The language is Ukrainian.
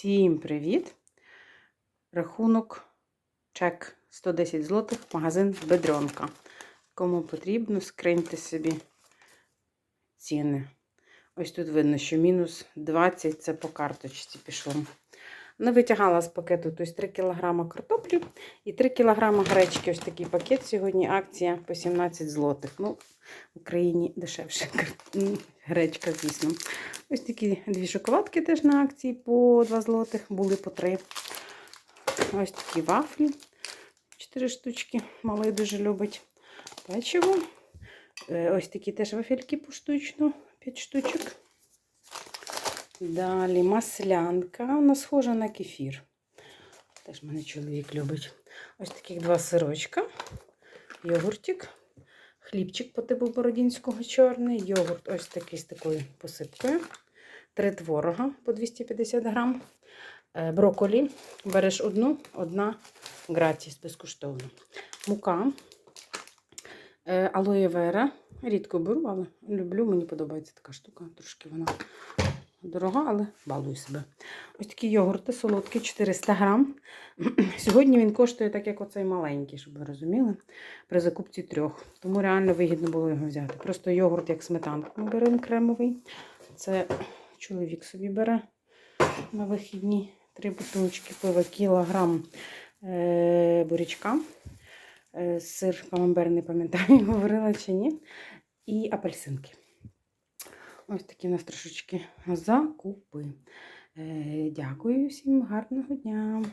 Всім привіт! Рахунок чек 110 злотих, магазин Бедренка. Кому потрібно, скриньте собі ціни. Ось тут видно, що мінус 20 це по карточці пішло. Не витягала з пакету тобто 3 кг картоплі і 3 кг гречки. Ось такий пакет сьогодні. Акція по 17 злотих. Ну, в Україні дешевше гречка, звісно. Ось такі дві шоколадки теж на акції по 2 злотих, були по 3. Ось такі вафлі. 4 штучки. Малий дуже любить. Печиво. Е, Ось такі теж вафельки поштучно. 5 штучок. Далі маслянка. Вона схожа на кефір. Теж мене чоловік любить. Ось таких два сирочка. Йогуртик. Хлібчик по типу бородінського чорний. Йогурт ось такий з такою посипкою. Три творога по 250 грам. Броколі. Береш одну, одна гратіс безкоштовно. Мука. Е, Алоє вера. Рідко беру, але люблю. Мені подобається така штука. Трошки вона дорога, але балую себе. Ось такі йогурти солодкі, 400 грам. Сьогодні він коштує так, як оцей маленький, щоб ви розуміли, при закупці трьох. Тому реально вигідно було його взяти. Просто йогурт як сметанку ми беремо кремовий. Це чоловік собі бере на вихідні. Три бутилочки пива, кілограм е- бурячка. Е, Сир камамбер, не пам'ятаю, говорила чи ні. І апельсинки. Ось такі у нас трошечки закупи. Е, Дякую всім, гарного дня.